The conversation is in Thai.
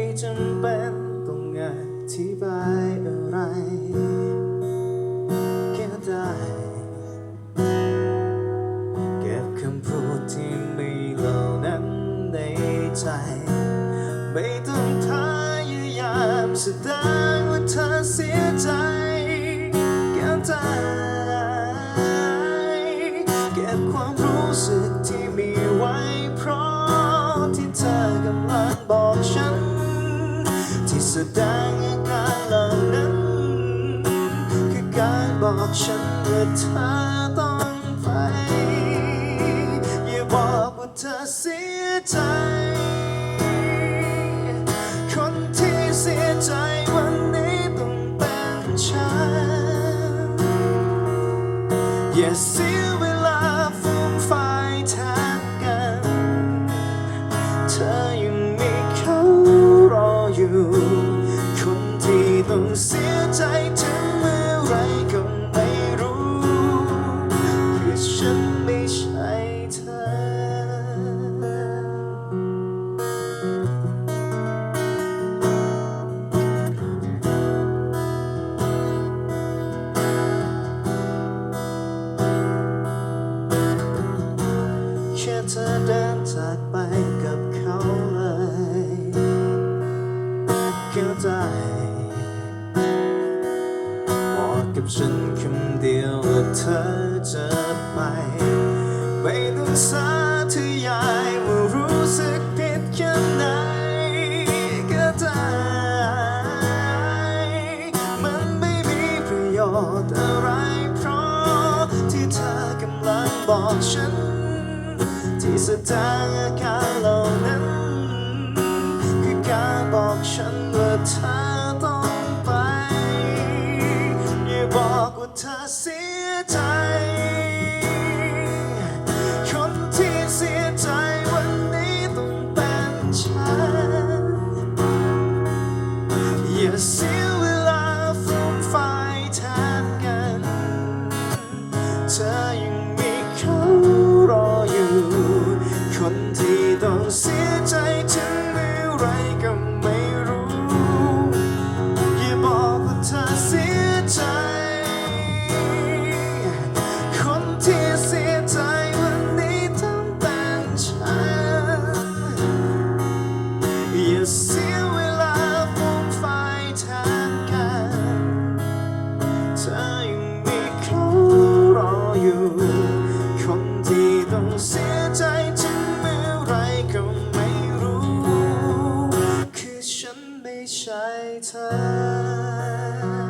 ไม่จำเป็นต้องอธิบายอะไรแค่ได้เก็บคำพูดที่มีเหล่านั้นในใจ ไม่ต้องพยายามแสดงว่าเธอเสียใจ ดงอาการเหล่านั้น คือการบอกฉันว่าเธอต้องไป อย่าบอกว่าเธอเสียใจ คนที่เสียใจวันนี้ต้องเป็นฉัน อย่าเสียเวลาฟูมไฟายแทนกัน เธอยังมีเขารออยู่ เดินจากไปกับเขาเลยเข้าใจบอกกับฉันคำเดียวว่าเธอจะไปไม่ต้องสาธยายว่ารู้สึกผิดแค่ไหนก็ได้มันไม่มีประโยชน์อะไรเพราะที่เธอกำลังบอกฉัน ที่แสดงอาการเหล่านั้น คือการบอกฉันว่าเธอต้องไป อย่าบอกว่าเธอเสียใจ คนที่เสียใจวันนี้ต้องเป็นฉัน ที่ ไม่ใช่เธอ